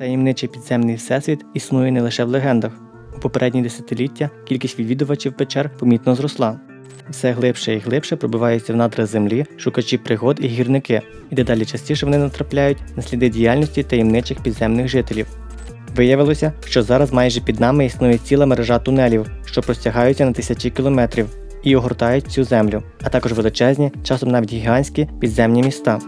Таємничий підземний всесвіт існує не лише в легендах. У попередні десятиліття кількість відвідувачів печер помітно зросла. Все глибше і глибше пробиваються в надра землі шукачі пригод і гірники, і дедалі частіше вони натрапляють на сліди діяльності таємничих підземних жителів. Виявилося, що зараз майже під нами існує ціла мережа тунелів, що простягаються на тисячі кілометрів і огортають цю землю, а також величезні, часом навіть гігантські підземні міста.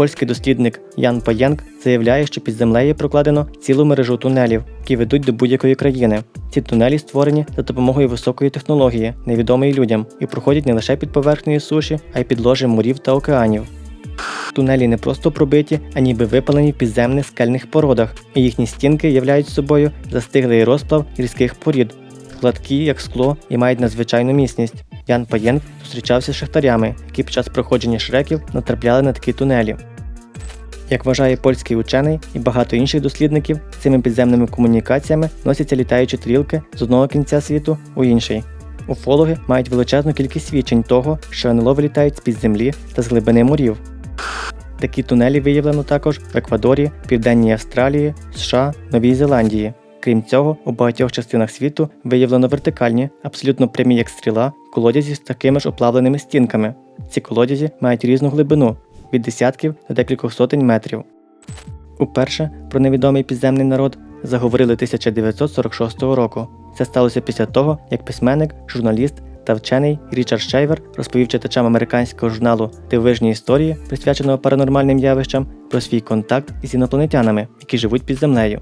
Польський дослідник Ян Паєнк заявляє, що під землею прокладено цілу мережу тунелів, які ведуть до будь-якої країни. Ці тунелі створені за допомогою високої технології, невідомої людям, і проходять не лише під поверхнею суші, а й під ложем морів та океанів. Тунелі не просто пробиті, а ніби випалені в підземних скельних породах, і їхні стінки являють собою застиглий розплав гірських порід, гладкі, як скло, і мають надзвичайну міцність. Ян Паєнк зустрічався з шахтарями, які під час проходження шреків натрапляли на такі тунелі. Як вважає польський учений і багато інших дослідників, цими підземними комунікаціями носяться літаючі тарілки з одного кінця світу у інший. Уфологи мають величезну кількість свідчень того, що НЛО вилітають з-під землі та з глибини морів. Такі тунелі виявлено також в Еквадорі, Південній Австралії, США, Новій Зеландії. Крім цього, у багатьох частинах світу виявлено вертикальні, абсолютно прямі як стріла, колодязі з такими ж оплавленими стінками. Ці колодязі мають різну глибину від десятків до декількох сотень метрів. Уперше про невідомий підземний народ заговорили 1946 року. Це сталося після того, як письменник, журналіст та вчений Річард Шейвер розповів читачам американського журналу Дивижні історії, присвяченого паранормальним явищам, про свій контакт із інопланетянами, які живуть під землею.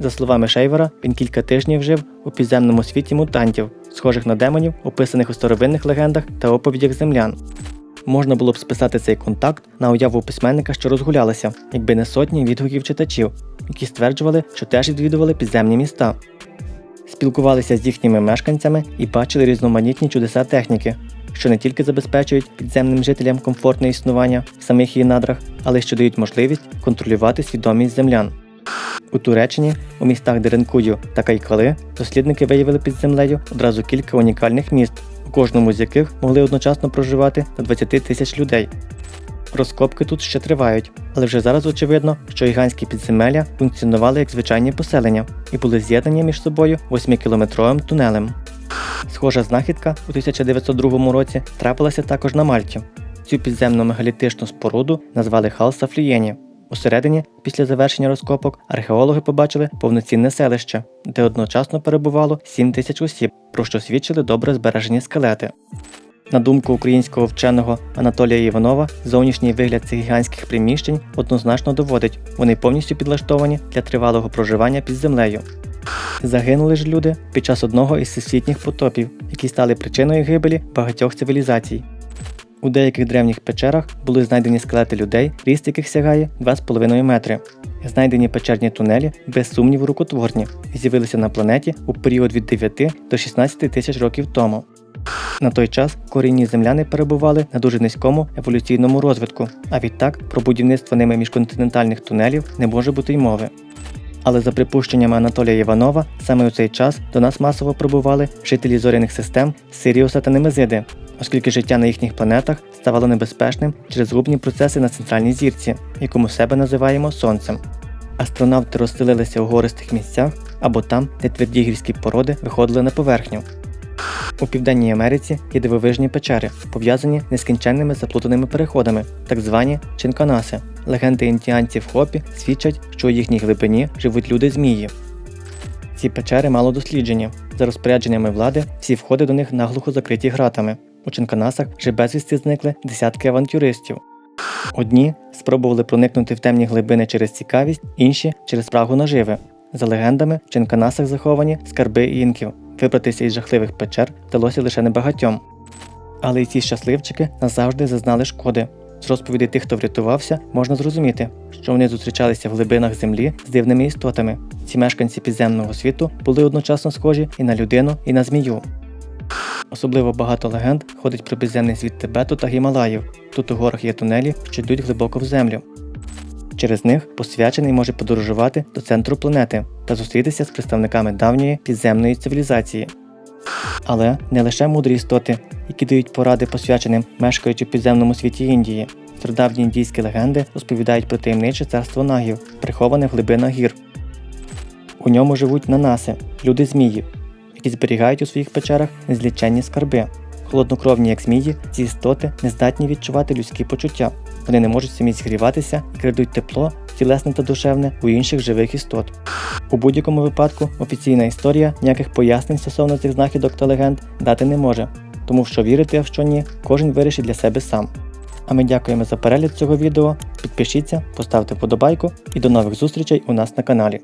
За словами Шейвера, він кілька тижнів жив у підземному світі мутантів, схожих на демонів, описаних у старовинних легендах та оповідях землян. Можна було б списати цей контакт на уяву письменника, що розгулялася, якби не сотні відгуків читачів, які стверджували, що теж відвідували підземні міста. Спілкувалися з їхніми мешканцями і бачили різноманітні чудеса техніки, що не тільки забезпечують підземним жителям комфортне існування в самих її надрах, але й що дають можливість контролювати свідомість землян. У Туреччині, у містах Деренкую та Кайкали, дослідники виявили під землею одразу кілька унікальних міст, кожному з яких могли одночасно проживати до 20 тисяч людей. Розкопки тут ще тривають, але вже зараз очевидно, що гігантські підземелля функціонували як звичайні поселення і були з'єднані між собою 8-кілометровим тунелем. Схожа знахідка у 1902 році трапилася також на Мальті. Цю підземну мегалітичну споруду назвали Халса Флієні. Усередині, після завершення розкопок, археологи побачили повноцінне селище, де одночасно перебувало 7 тисяч осіб, про що свідчили добре збережені скелети. На думку українського вченого Анатолія Іванова, зовнішній вигляд цих гігантських приміщень однозначно доводить, вони повністю підлаштовані для тривалого проживання під землею. Загинули ж люди під час одного із всесвітніх потопів, які стали причиною гибелі багатьох цивілізацій. У деяких древніх печерах були знайдені скелети людей, ріст яких сягає 2,5 метри. Знайдені печерні тунелі без сумніву рукотворні з'явилися на планеті у період від 9 до 16 тисяч років тому. На той час корінні земляни перебували на дуже низькому еволюційному розвитку, а відтак про будівництво ними міжконтинентальних тунелів не може бути й мови. Але за припущеннями Анатолія Іванова, саме у цей час до нас масово прибували жителі зоряних систем Сиріуса та Немезиди, оскільки життя на їхніх планетах ставало небезпечним через згубні процеси на центральній зірці, яку ми себе називаємо Сонцем. Астронавти розселилися у гористих місцях або там, де тверді гірські породи виходили на поверхню. У Південній Америці є дивовижні печери, пов'язані нескінченними заплутаними переходами, так звані чинканаси. Легенди індіанців Хопі свідчать, що у їхній глибині живуть люди-змії. Ці печери мало досліджені. За розпорядженнями влади, всі входи до них наглухо закриті гратами. У Чинканасах вже безвісти зникли десятки авантюристів. Одні спробували проникнути в темні глибини через цікавість, інші через прагу наживи. За легендами, в Чинканасах заховані скарби інків. Вибратися із жахливих печер вдалося лише небагатьом. Але й ці щасливчики назавжди зазнали шкоди. З розповідей тих, хто врятувався, можна зрозуміти, що вони зустрічалися в глибинах землі з дивними істотами. Ці мешканці підземного світу були одночасно схожі і на людину, і на змію. Особливо багато легенд ходить про підземний світ Тибету та Гімалаїв. Тут у горах є тунелі, що йдуть глибоко в землю. Через них посвячений може подорожувати до центру планети та зустрітися з представниками давньої підземної цивілізації. Але не лише мудрі істоти, які дають поради посвяченим, мешкаючи в підземному світі Індії. Стародавні індійські легенди розповідають про таємниче царство нагів, приховане в глибинах гір. У ньому живуть нанаси, люди змії, які зберігають у своїх печерах незліченні скарби. Холоднокровні, як змії, ці істоти не здатні відчувати людські почуття. Вони не можуть самі зігріватися і крадуть тепло, тілесне та душевне у інших живих істот. У будь-якому випадку офіційна історія ніяких пояснень стосовно цих знахідок та легенд дати не може, тому що вірити, а що ні, кожен вирішить для себе сам. А ми дякуємо за перегляд цього відео. Підпишіться, поставте вподобайку і до нових зустрічей у нас на каналі.